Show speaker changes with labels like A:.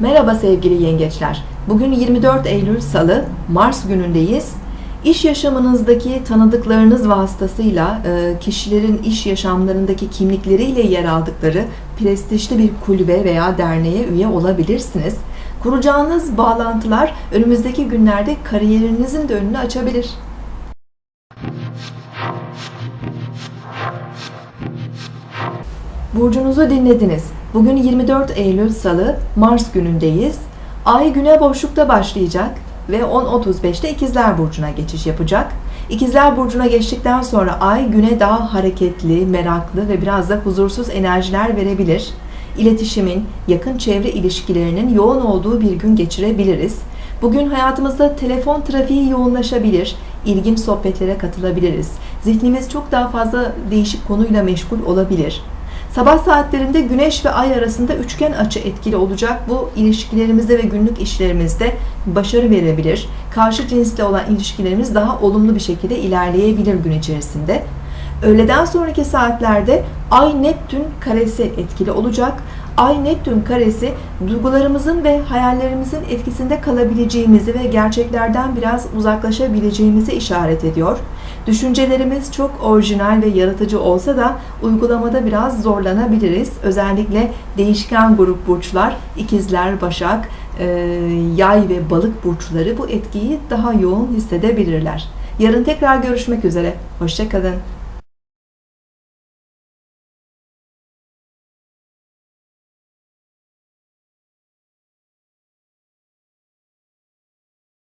A: Merhaba sevgili yengeçler. Bugün 24 Eylül Salı, Mars günündeyiz. İş yaşamınızdaki tanıdıklarınız vasıtasıyla e, kişilerin iş yaşamlarındaki kimlikleriyle yer aldıkları prestijli bir kulübe veya derneğe üye olabilirsiniz. Kuracağınız bağlantılar önümüzdeki günlerde kariyerinizin de önünü açabilir. Burcunuzu dinlediniz. Bugün 24 Eylül Salı, Mars günündeyiz. Ay güne boşlukta başlayacak ve 10.35'te İkizler Burcu'na geçiş yapacak. İkizler Burcu'na geçtikten sonra Ay güne daha hareketli, meraklı ve biraz da huzursuz enerjiler verebilir. İletişimin, yakın çevre ilişkilerinin yoğun olduğu bir gün geçirebiliriz. Bugün hayatımızda telefon trafiği yoğunlaşabilir, ilginç sohbetlere katılabiliriz. Zihnimiz çok daha fazla değişik konuyla meşgul olabilir. Sabah saatlerinde Güneş ve Ay arasında üçgen açı etkili olacak. Bu ilişkilerimizde ve günlük işlerimizde başarı verebilir. Karşı cinsle olan ilişkilerimiz daha olumlu bir şekilde ilerleyebilir gün içerisinde. Öğleden sonraki saatlerde Ay Neptün karesi etkili olacak. Ay Neptün karesi duygularımızın ve hayallerimizin etkisinde kalabileceğimizi ve gerçeklerden biraz uzaklaşabileceğimizi işaret ediyor. Düşüncelerimiz çok orijinal ve yaratıcı olsa da uygulamada biraz zorlanabiliriz. Özellikle değişken grup burçlar, ikizler, başak, e, yay ve balık burçları bu etkiyi daha yoğun hissedebilirler. Yarın tekrar görüşmek üzere. Hoşçakalın.